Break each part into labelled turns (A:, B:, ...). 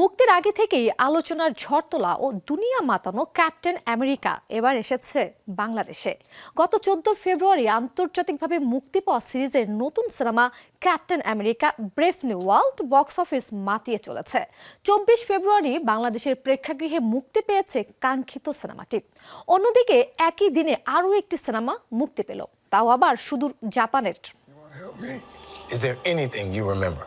A: মুক্তির আগে থেকেই আলোচনার ঝড় তোলা ও দুনিয়া মাতানো ক্যাপ্টেন আমেরিকা এবার এসেছে বাংলাদেশে। গত চোদ্দ ফেব্রুয়ারি আন্তর্জাতিকভাবে মুক্তি পাওয়া সিরিজের নতুন cinema Captain America Brave New World box office মাতিয়ে চলেছে। চব্বিশ ফেব্রুয়ারি বাংলাদেশের প্রেক্ষাগৃহে মুক্তি পেয়েছে কাঙ্ক্ষিত সিনেমাটি। অন্যদিকে একই দিনে আরও একটি সিনেমা মুক্তি পেল। তাও আবার সুদূর জাপানের।
B: Is there anything you remember?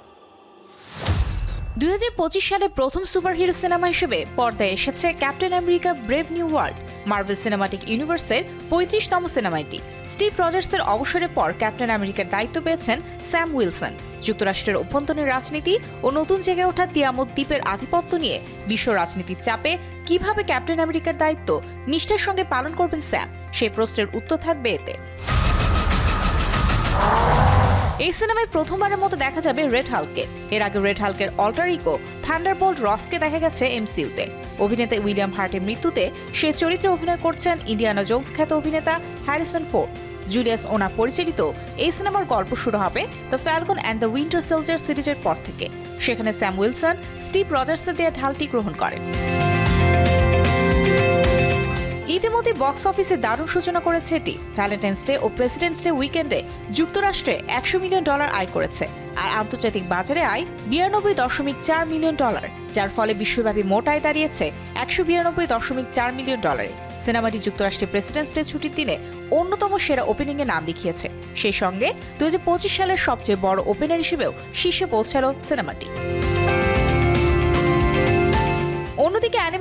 C: দুই হাজার পঁচিশ সালে প্রথম সুপারহিরো সিনেমা হিসেবে পর্দায় এসেছে Captain America Brave New World, Marvel cinematic ইউনিভার্সের পঁয়ত্রিশতম সিনেমা এটি। স্টিভ রজার্সের অবসরের পর ক্যাপ্টেন আমেরিকার দায়িত্ব পেয়েছেন স্যাম উইলসন। যুক্তরাষ্ট্রের অভ্যন্তরীণ রাজনীতি ও নতুন জেগে ওঠা তিয়ামত দ্বীপের আধিপত্য নিয়ে বিশ্ব রাজনীতির চাপে কীভাবে ক্যাপ্টেন আমেরিকার দায়িত্ব নিষ্ঠার সঙ্গে পালন করবেন স্যাম, সেই প্রশ্নের উত্তর থাকবে এতে। এই সিনেমায় প্রথমবারের মতো দেখা যাবে রেড হালকে এর আগে রেড হালকের অল্টারিকো থান্ডারবোল্ট রসকে দেখা গেছে এমসিইউতে অভিনেতা উইলিয়াম হার্টের মৃত্যুতে সে চরিত্রে অভিনয় করছেন ইন্ডিয়ানা জোন্স খ্যাত অভিনেতা হ্যারিসন ফোর্ড জুলিয়াস ওনা পরিচালিত এই সিনেমার গল্প শুরু হবে the Falcon and the Winter Soldier সিরিজের পর থেকে। সেখানে স্যাম উইলসন স্টিভ রজার্সের দেয়া ঢালটি গ্রহণ করেন। বক্স অফিসে দারুণ সূচনা করেছে এটি। ভ্যালেন্টাইন্স ডে ও প্রেসিডেন্টস ডে উইকেন্ডে যুক্তরাষ্ট্রে একশো মিলিয়ন ডলার আয় করেছে আর আন্তর্জাতিক বাজারে আয় বিরানব্বই দশমিক চার মিলিয়ন ডলার, যার ফলে বিশ্বব্যাপী মোট আয় দাঁড়িয়েছে একশো বিরানব্বই দশমিক চার মিলিয়ন ডলারে। সিনেমাটি যুক্তরাষ্ট্রে প্রেসিডেন্টস ডে ছুটির দিনে অন্যতম সেরা ওপেনিংয়ে নাম লিখিয়েছে। সেই সঙ্গে দুই হাজার পঁচিশ সালের সবচেয়ে বড় ওপেনার হিসেবেও শীর্ষে পৌঁছালো সিনেমাটি।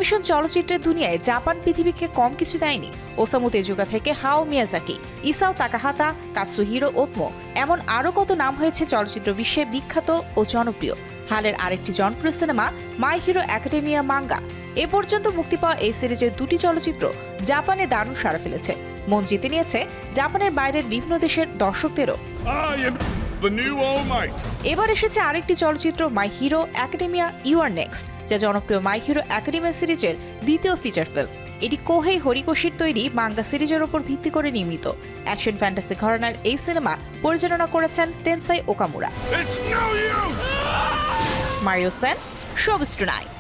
C: অ্যানিমেশন চলচ্চিত্রের দুনিয়ায় জাপান পৃথিবীকে কম কিছু দেয়নি। ওসামু তেজুকা থেকে হাও মিয়াজাকি ইসাও তাকাহাতা কাতসুহিরো ওতমো এমন আরও কত নাম হয়েছে চলচ্চিত্র বিশ্বে বিখ্যাত ও জনপ্রিয়। হালের আরেকটি জনপ্রিয় cinema My Hero Academia manga. এ পর্যন্ত মুক্তি পাওয়া এই সিরিজের দুটি চলচ্চিত্র জাপানে দারুণ সাড়া ফেলেছে। মন জিতে নিয়েছে জাপানের বাইরের বিভিন্ন দেশের দর্শকদেরও. এবার এসেছে আরেকটি চলচ্চিত্র My Hero Academia You Are Next. যা জনপ্রিয় মাই হিরো একাডেমি সিরিজের দ্বিতীয় ফিচার ফিল্ম এটি কোহেই হরিকোশির তৈরি মাঙ্গা সিরিজের ওপর ভিত্তি করে নির্মিত। অ্যাকশন ফ্যান্টাসি ঘরানার এই সিনেমা পরিচালনা করেছেন টেনসাই ওকামুরা! মারিও সেন সবস্টু টুনাইট